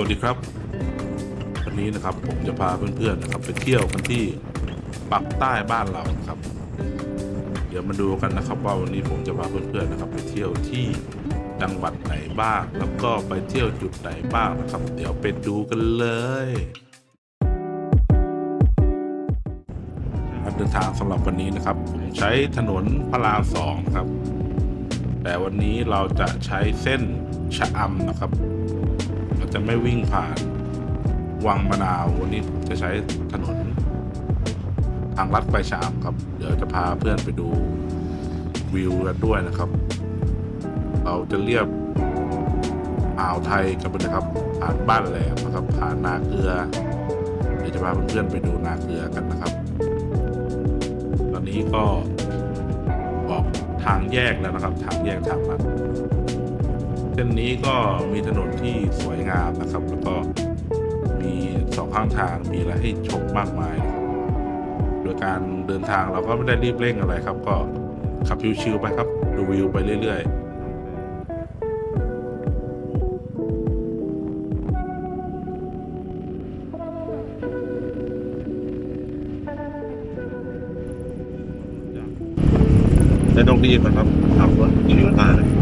วัสดีครับ วันนี้นะครับผมจะพาเพื่อนๆนะครับ ไปเที่ยวกันที่ปักใต้บ้านเราครับ เดี๋ยวมาดูกันนะครับว่าวันนี้ผมจะพาเพื่อนๆนะครับ ไปเที่ยวที่จังหวัดไหนบ้าง แล้วก็ไปเที่ยวจุดไหนบ้างนะครับ เดี๋ยวไปดูกันเลยการเดินทางสำหรับวันนี้นะครับ ผมใช้ถนนพระรามสองครับ แต่วันนี้เราจะใช้เส้นชะอำนะครับ จะไม่วิ่งผ่านวังมะนาววันนี้จะใช้ถนน ทางลัดไปชะอำครับ เดี๋ยวจะพาเพื่อนไปดูวิวกันด้วยนะครับ เราจะเรียบอ่าวไทยกันไปนะครับ ผ่านบ้านแหลมนะครับ ผ่านนาเกลือ เดี๋ยวจะพาเพื่อนๆไปดูนาเกลือกันนะครับ ตอนนี้ก็ออกทางแยกแล้วนะครับ ทางแยกทางลัด ส้นนี้ก็มีถนนที่สวยงามนะครับ แล้วก็มีสองข้างทางมีอะไรให้ชมมากมาย โดยการเดินทางเราก็ไม่ได้รีบเร่งอะไรครับ ก็ขับชิวๆไปครับดูวิวไปเรื่อยๆแต่ต้องรีบนะครับขับรถอยู่ข้าง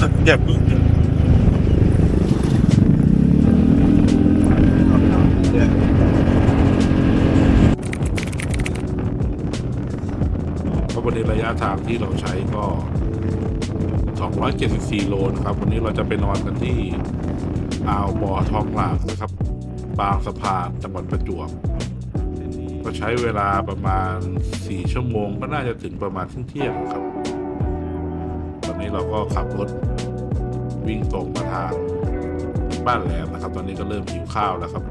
ประมาณแยกบึ้งก็วันนี้ระยะทางที่เราใช้ก็ 274 โลนะครับ วันนี้เราจะไปนอนกันที่อ่าวบ่อทองหลางนะครับ บางสะพานจังหวัดประจวบก็ใช้เวลาประมาณ 4 ชั่วโมง ก็น่าจะถึงประมาณเที่ยงครับ ตอนนี้เราก็ขับรถ วิ่งตรงมาทางบ้านแหลมนะครับ ตอนนี้ก็เริ่มหิวข้าวแล้วครับ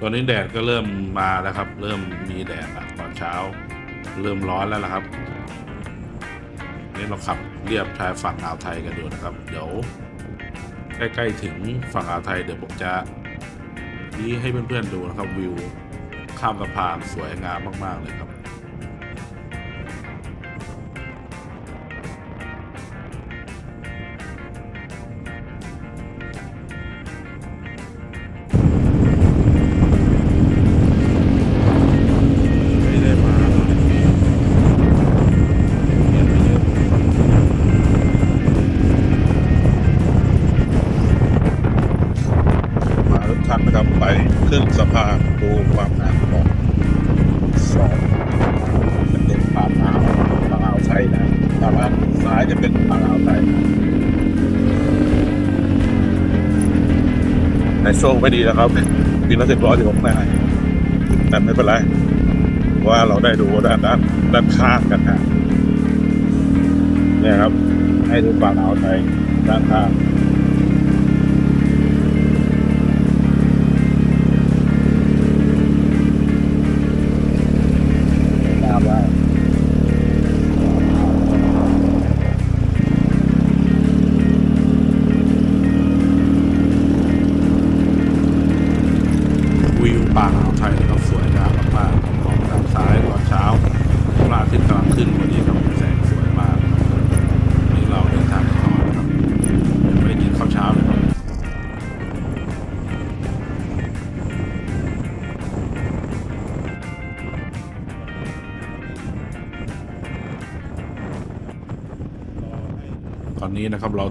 ตอนนี้แดดก็เริ่มมาแล้วครับ เริ่มมีแดดตอนเช้า เริ่มร้อนแล้วละครับนี่เราขับเรียบชายฝั่งอ่าวไทยกันดูนะครับ เดี๋ยวใกล้ๆถึงฝั่งอ่าวไทยเดี๋ยวผมจะนี่ให้เพื่อนๆดูนะครับวิว ข้ามสะพานสวยงามมาก ๆ เลยครับ โชคไม่ดีนะครับปีละสิบร้อยถึงหกนายแต่ไม่เป็นไรว่าเราได้ดูด้านด้านด้านข้างกันนะเนี่ยครับ ให้ดูฝั่งอ่าวไทยด้านข้าง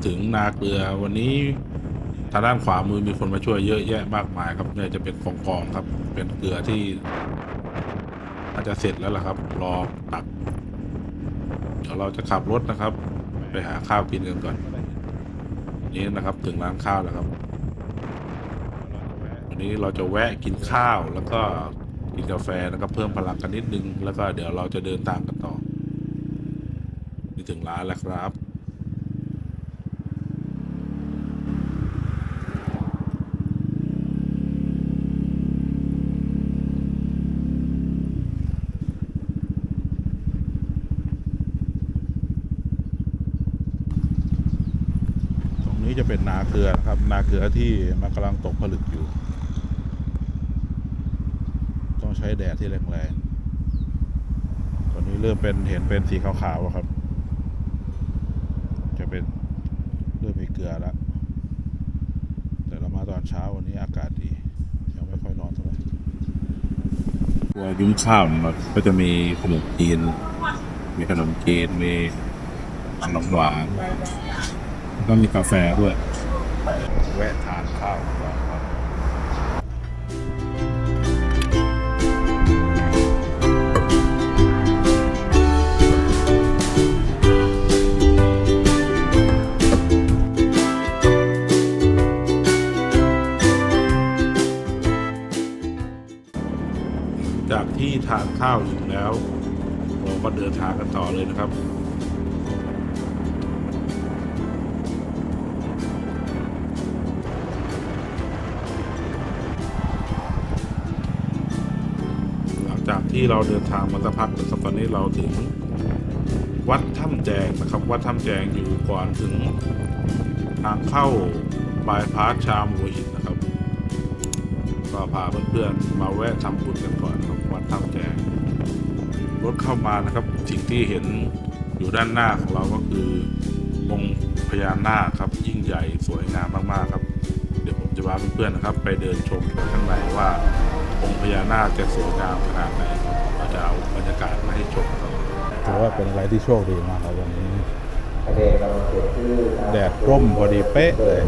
ถึงนาเกลือวันนี้ทางด้านขวามือมีคนมาช่วยเยอะแยะมากมายครับเนี่ยจะเป็นกองกองครับ เป็นเกลือที่อาจจะเสร็จแล้วล่ะครับ รอตักเดี๋ยวเราจะขับรถนะครับ ไปหาข้าวกินกันก่อนนี่นะครับถึงร้านข้าวแล้วครับวันนี้เราจะแวะกินข้าวแล้วก็กินกาแฟนะครับเพิ่มพลังกันนิดนึง แล้วก็เดี๋ยวเราจะเดินทางกันต่อนี่ถึงร้านแล้วครับ ตรง นาเกลือนะครับ นาเกลือที่มันกำลังตกผลึกอยู่ ต้องใช้แดดที่แรงๆ ตอนนี้เริ่มเป็นเห็นเป็นสีขาวๆแล้วครับ จะเป็นเริ่มมีเกลือแล้ว แต่เรามาตอนเช้าวันนี้อากาศดี ยังไม่ค่อยร้อนเท่าไหร่ตัวยุ้งข้าวนะครับก็จะมีขนมจีน มีขนมจีนมีขนมหวาน แล้วก็มีกาแฟด้วย แวะทานข้าวก่อนครับจากที่ทานข้าวอยู่แล้วเราก็เดินทางกันต่อเลยนะครับ ที่เราเดินทางมาสักพักนะครับตอนนี้เราถึงวัดถ้ำแจงนะครับ วัดถ้ำแจงอยู่ก่อนถึงทางเข้าบายพาสชามหัวหินนะครับ ก็พาเพื่อนๆมาแวะทำบุญกันก่อนครับวัดถ้ำแจงรถเข้ามานะครับสิ่งที่เห็นอยู่ด้านหน้าของเราก็คือองค์พญานาคครับ ยิ่งใหญ่สวยงามมากๆครับ เดี๋ยวผมจะพาเพื่อนๆนะครับ ไปเดินชมกันข้างในว่า องค์พญานาคจะสวยงามขนาดไหนเราจะเอาบรรยากาศมาให้ชมครับถือว่าเป็นอะไรที่โชคดีมากครับวันนี้ แดดร่มพอดีเป๊ะเลย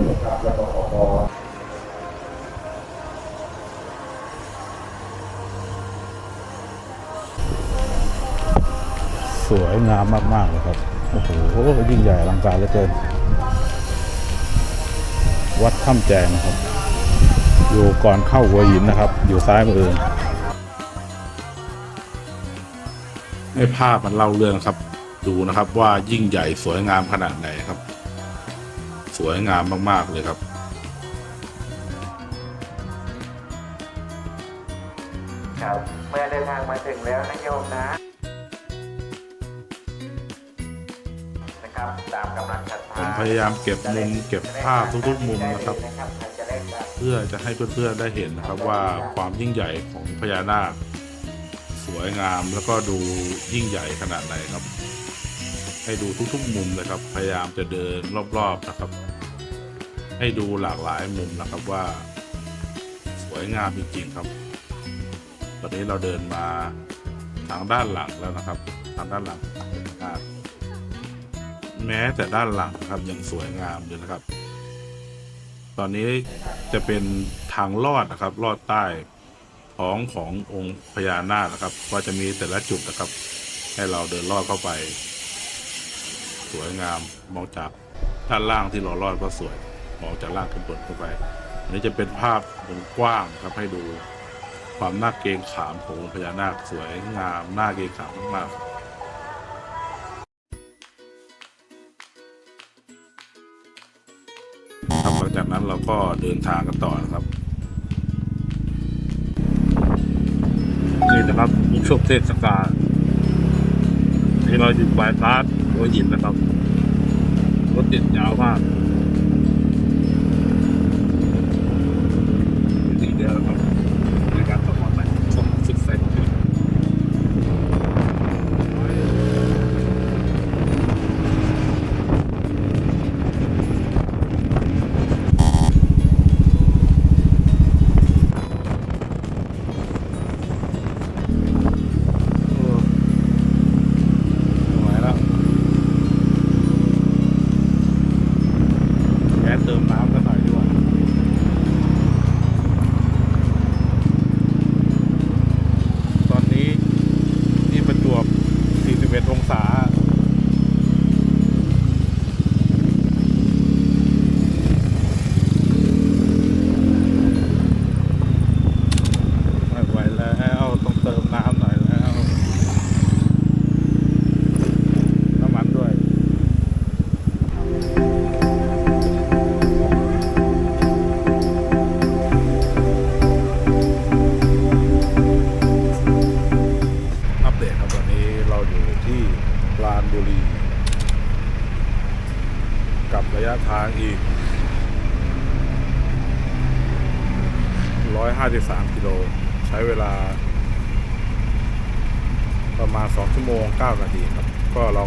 สวยงามมาก ๆ เลยครับ โอ้โห ยิ่งใหญ่อลังการเหลือเกิน วัดถ้ำแจงนะครับ อยู่ก่อนเข้าหัวหินนะครับ อยู่ซ้ายมือเองให้ภาพมันเล่าเรื่องครับ ดูนะครับว่ายิ่งใหญ่สวยงามขนาดไหนครับ สวยงามมาก ๆ เลยครับครับเมื่อเดินทางมาถึงแล้วนะโยมนะ นะครับตามกำลังศรัทผธามพยายามเก็บมุมเก็บภาพทุกๆมุมนะครับ เพื่อจะให้เพื่อนๆได้เห็นนะครับว่าความยิ่งใหญ่ของพญานาค สวยงามแล้วก็ดูยิ่งใหญ่ขนาดไหนครับ ให้ดูทุกๆมุมเลยครับ พยายามจะเดินรอบๆนะครับ ให้ดูหลากหลายมุมนะครับว่า สวยงามจริงๆครับตอนนี้เราเดินมาทางด้านหลังแล้วนะครับ ทางด้านหลังแม้แต่ด้านหลังนะครับยังสวยงามเลยนะครับ ตอนนี้จะเป็นทางลอดนะครับ ลอดใต้ท้องขององค์พญานาคนะครับ ก็จะมีแต่ละจุดนะครับ ให้เราเดินลอดเข้าไป สวยงามมองจากด้านล่างที่เราลอดก็สวยมองจากล่างขึ้นบนเข้าไป อันนี้จะเป็นภาพวงกว้างครับให้ดูความน่าเกรงขามขององค์พญานาคสวยงามน่าเกรงขามมากๆ นั้นเราก็เดินทางกันต่อนะครับนี่นะครับช่วงเทศกาลที่เราอยู่บายพาร์ทหัวหินนะครับรถติดยาวมาก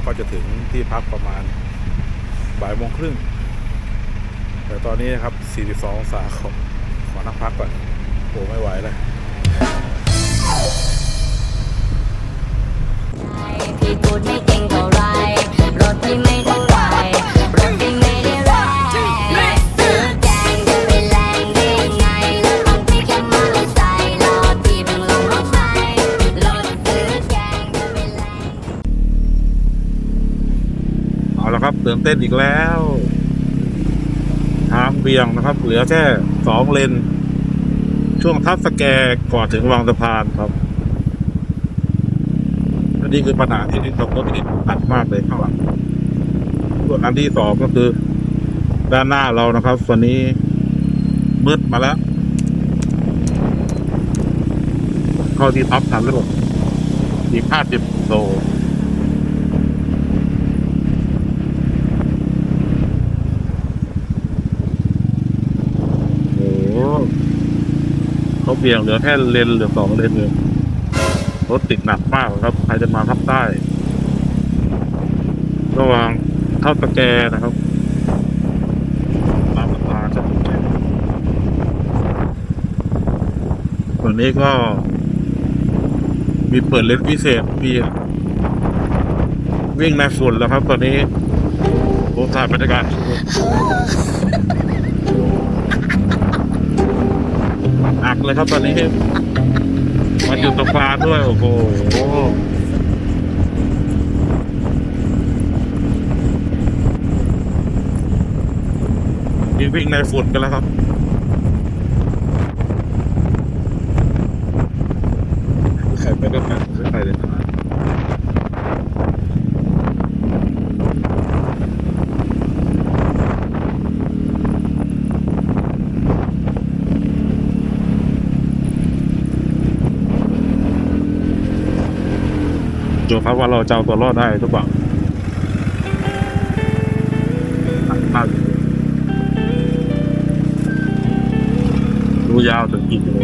ก็จะถึงที่พักประมาณบ่ายโมงครึ่งแต่ตอนนี้นะครับ 42 องศาขอขอนั่งพักก่อนโอ้ไม่ไหวเลยพี่กูดไม่ เต้นอีกแล้ว ทางเบี่ยงนะครับ เหลือแค่สองเลน ช่วงทับสแกก่อนถึงวางสะพานครับอันนี้คือปัญหาที่นี่ขับรถที่ตัดมากเลยข้างหลังส่วนอันที่สองก็คือ ด้านหน้าเรานะครับส่วนนี้มืดมาแล้ว เข้าที่ท็อปทันแล้วอีกห้าสิบโล โอ้โห เบี่ยงเหลือแค่เลนเหลือสองเลนเลยรถติดหนักมากครับ ใครจะมาทับใต้ระว่างเข้าตะแกนะครับตามสะพานเข้าตะแกส่วนนี้ก็ มีเปิดเลนพิเศษมีวิ่งในฝุ่นแล้วครับ ตอนนี้ผมถ่ายบรรยากาศ อักเลยครับตอนนี้มาจุดตกปลาด้วยโอ้โหวิ่งในฝุ่นกันแล้วครับใครไปกันนะดูครับว่า เราจะเอาตัวรอดได้หรือเปล่าดูยาวถึงกี่กิโล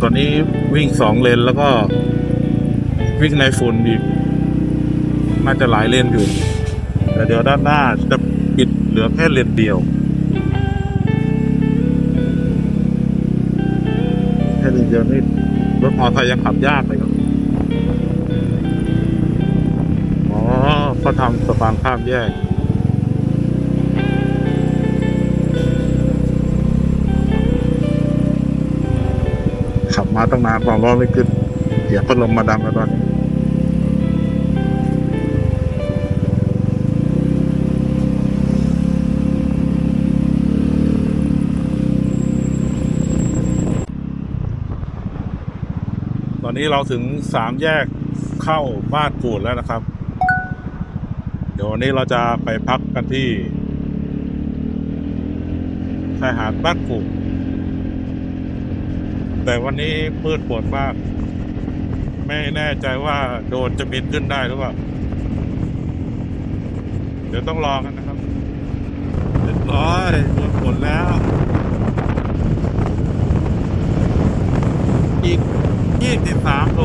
ตอนนี้วิ่งสองเลนแล้วก็วิ่งในฝุ่นอีกน่าจะหลายเลนอยู่ แต่เดี๋ยวด้านหน้าจะเลือแค่เลนเดียวแค่เลนเดียวนี่รถมอเตอร์ไซค์ยังขับยากเลยครับอ๋อเขาทำสะพานข้ามแยกขับมาตั้งนานความร้อนไม่ขึ้นเดี๋ยวพัดลมมาดังแล้วตอนนี้ อนนี้เราถึงสามแยกเข้าบ้านกูดแล้วนะครับ เดี๋ยววันนี้เราจะไปพักกันที่ชายหาดบ้านกูดแต่วันนี้มืดปวดมาก ไม่แน่ใจว่าโดนจะบินขึ้นได้หรือเปล่า เดี๋ยวต้องรอกันนะครับเรียบร้อยหมดผลแล้ว อีก 23โล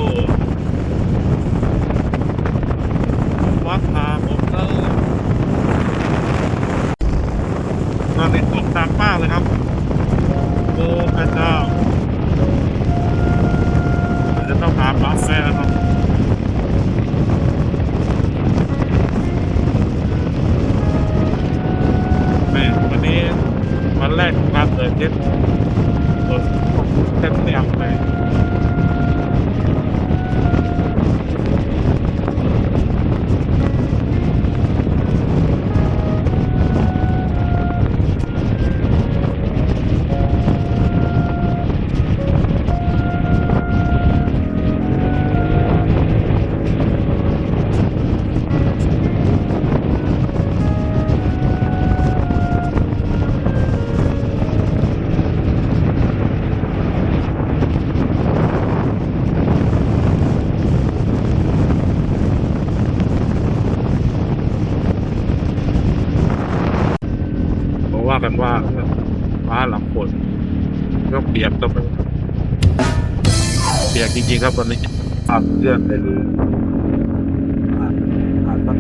วัดพาผมเตอร์ตอนนี้ตกตามป้าเลยครับ ครับตอนนี้อาบเสื้อไปเลยอาบอาบตั้ง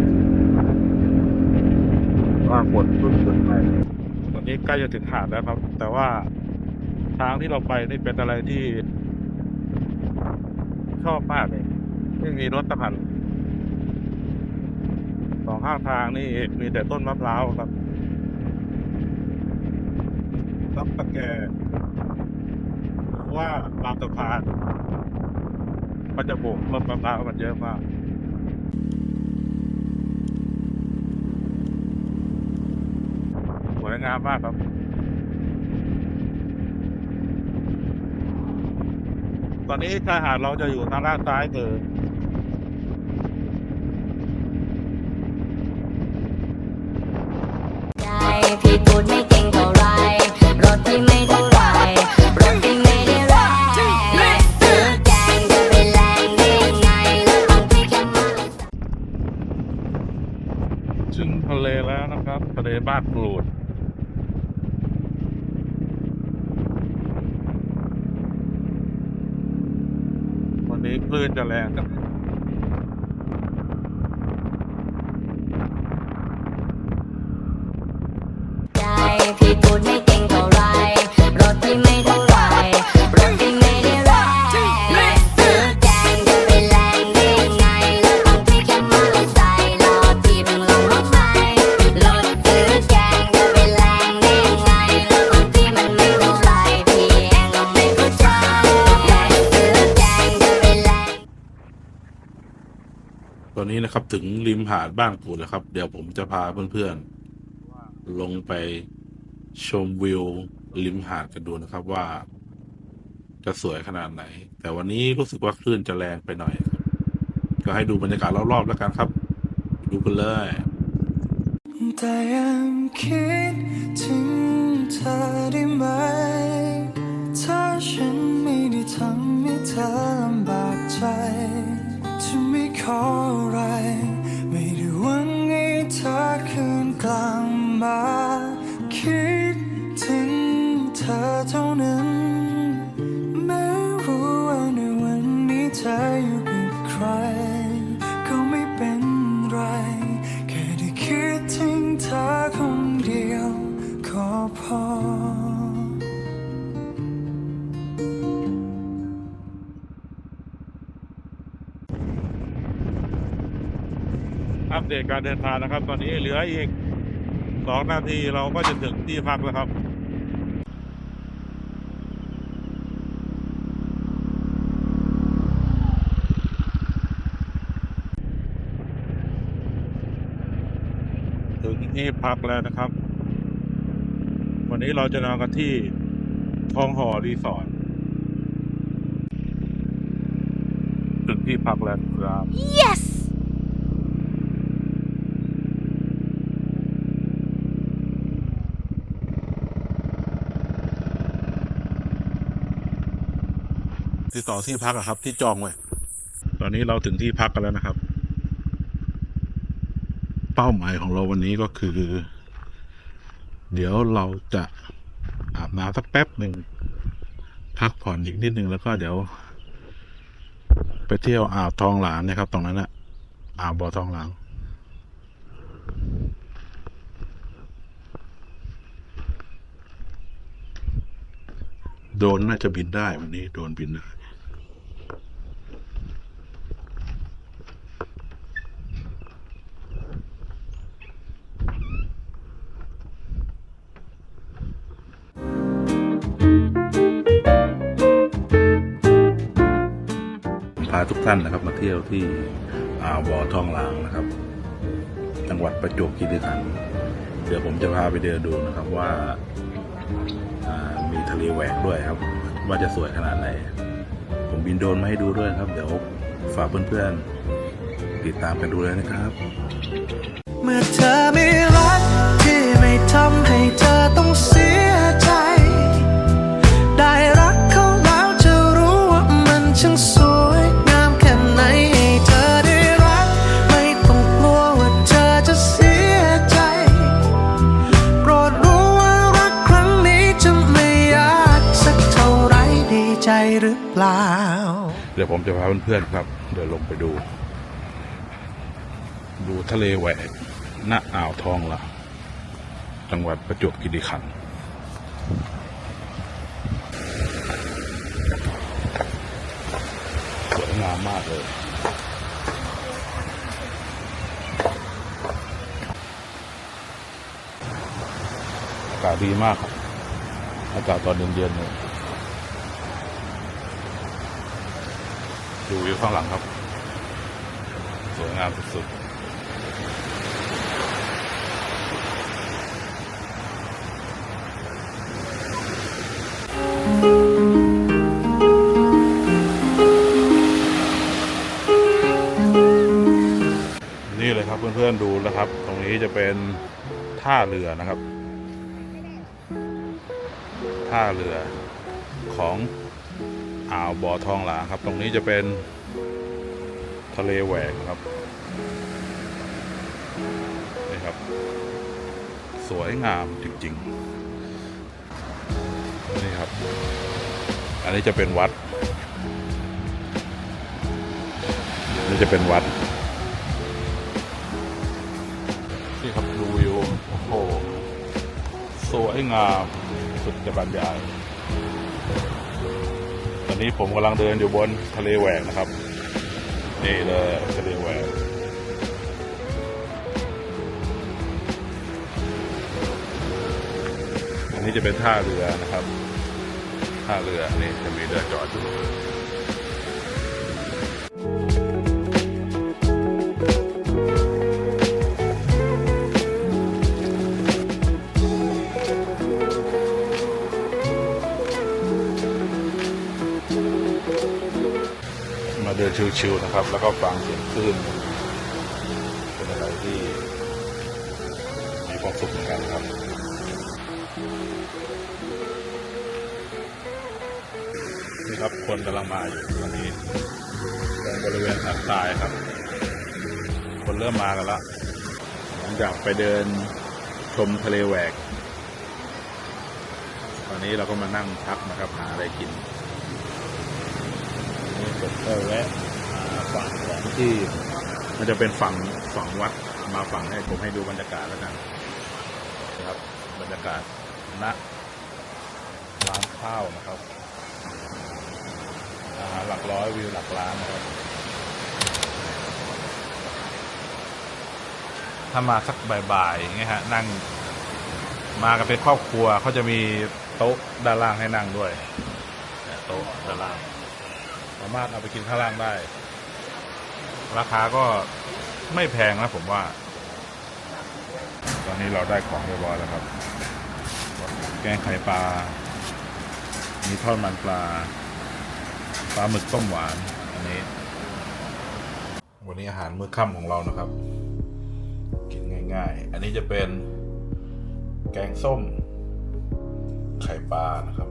ว่าฝนรุ่นเกินไปตอนนี้ใกล้จะถึงหาดแล้วครับ แต่ว่าทางที่เราไปนี่เป็นอะไรที่ ชอบมากเลยไม่มีรถตะคันสองข้างทางนี่มีแต่ต้นมะพร้าวครับรับตะแกว่าตามสะพาน มันจะโบกรถมะพร้ามันเยอะมากสวยงามมากครับตอนนี้ชายหาดเราจะอยู่ทางด้านซ้ายคือใจพี่พูดไม่เก่งเท่าไรรถพี่ไม่เท่า คลื่นจะแรงครับใจพี่พูดไม่ ถึงริมหาดบ้านกรูดแล้วครับ เดี๋ยวผมจะพาเพื่อนๆ ลงไปชมวิวริมหาดกันดูนะครับว่า จะสวยขนาดไหน แต่วันนี้รู้สึกว่าคลื่นจะแรงไปหน่อย ก็ให้ดูบรรยากาศรอบๆแล้วกันครับ ดูกันเลยแต่ยังคิดถึงเธอได้ไหม ถ้าฉันไม่ได้ทำให้เธอลำบากใจ จะไม่ขออะไร กลับมาคิดถึงเธอเท่านั้นไม่รู้ว่าในวันนี้เธออยู่กับใคร ก็ไม่เป็นไร แค่ได้คิดถึงเธอคนเดียวก็พอ อัปเดตการเดินทางนะครับ ตอนนี้เหลืออีก สองนาทีเราก็จะถึงที่พักแล้วครับถึงที่พักแล้วนะครับ วันนี้เราจะนอนกันที่ทองหอรีสอร์ทถึงที่พักแล้วครับ yes ติดต่อที่พักอะครับ ที่จองไว้ตอนนี้เราถึงที่พักกันแล้วนะครับ เป้าหมายของเราวันนี้ก็คือ เดี๋ยวเราจะอาบน้ำสักแป๊บหนึ่งพักผ่อนอีกนิดนึงแล้วก็เดี๋ยว ไปเที่ยวอ่าวทองหลางนะครับ ตรงนั้นอะอ่าวบ่อทองหลางโดนน่าจะบินได้วันนี้โดนบินได้ ทุกท่านนะครับ มาเที่ยวที่อ่าวบ่อทองหลางนะครับ จังหวัดประจวบคีรีขันธ์เดี๋ยวผมจะพาไปเดินดูนะครับว่าามีทะเลแหวกด้วยครับ ว่าจะสวยขนาดไหน ผมบินโดรนมาให้ดูด้วยครับ เดี๋ยวฝากเพื่อนๆติดตามกันดูเลยนะครับ เมื่อเธอไม่รักที่ไม่ทำให้เธอต้องเสีย ใจหรือเปล่า เดี๋ยวผมจะพาเพื่อนๆครับ เดี๋ยวลงไปดู ดูทะเลแหวกหน้าอ่าวทองละจังหวัดประจวบคีรีขันธ์สวยงามมากเลยอากาศดีมาก อากาศตอนเย็นๆเนี่ย ดูอยู่ข้างหลังครับ สวยงามสุดๆนี่เลยครับเพื่อนๆดูนะครับ ตรงนี้จะเป็นท่าเรือนะครับ ท่าเรือของ อ่าวบ่อทองหลางครับ ตรงนี้จะเป็นทะเลแหวกครับนี่ครับ สวยงามจริงๆนี่ครับ อันนี้จะเป็นวัดนี่จะเป็นวัดนี่ครับดูวิวโอ้โหสวยงามสุดจะบรรยาย นนี้ผมกำลังเดินอยู่บนทะเลแหวกนะครับ นี่เลยทะเลแหวกอันนี้จะเป็นท่าเรือนะครับ ท่าเรือนี่จะมีเรือจอดอยู่ ชิวๆนะครับ แล้วก็ฟังเสียงคลื่นเป็นอะไรที่มีความสุขเหมือนกันครับนี่ครับคนกำลังมาอยู่ตอนนี้ตรงบริเวณหาดทรายครับ คนเริ่มมากันแล้วหลังจากไปเดินชมทะเลแหวก ตอนนี้เราก็มานั่งพักนะครับหาอะไรกิน นี่ผมก็แวะฝั่งของที่ มันจะเป็นฝั่งฝั่งวัดมาฝั่งให้ผมให้ดูบรรยากาศแล้วกันนะครับ บรรยากาศณร้านข้าวนะครับอาหารหลักร้อยวิวหลักล้านนะครับถ้ามาสักบ่ายๆอย่างเงี้ยฮะนั่งมากันเป็นครอบครัวเขาจะมีโต๊ะด้านล่างให้นั่งด้วยโต๊ะด้านล่างามารถเอาไปกินข้างล่างได้ ราคาก็ไม่แพงนะผมว่า ตอนนี้เราได้ของเรียบร้อยแล้วครับ แกงไข่ปลา มีทอดมันปลา ปลาหมึกต้มหวาน อันนี้ วันนี้อาหารมื้อค่ำของเรานะครับ กินง่าย ๆ อันนี้จะเป็นแกงส้ม ไข่ปลานะครับ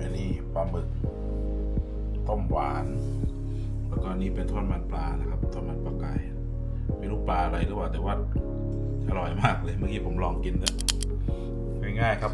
อันนี้ปลาหมึก ต้มหวาน แล้วก็นนี้เป็นทอดมันปลานะครับทอดมันปลาไก่ไม่รู้ปลาอะไรหรือเปล่าแต่ว่าอร่อยมากเลยเมื่อกี้ผมลองกินแล้วง่ายๆครับ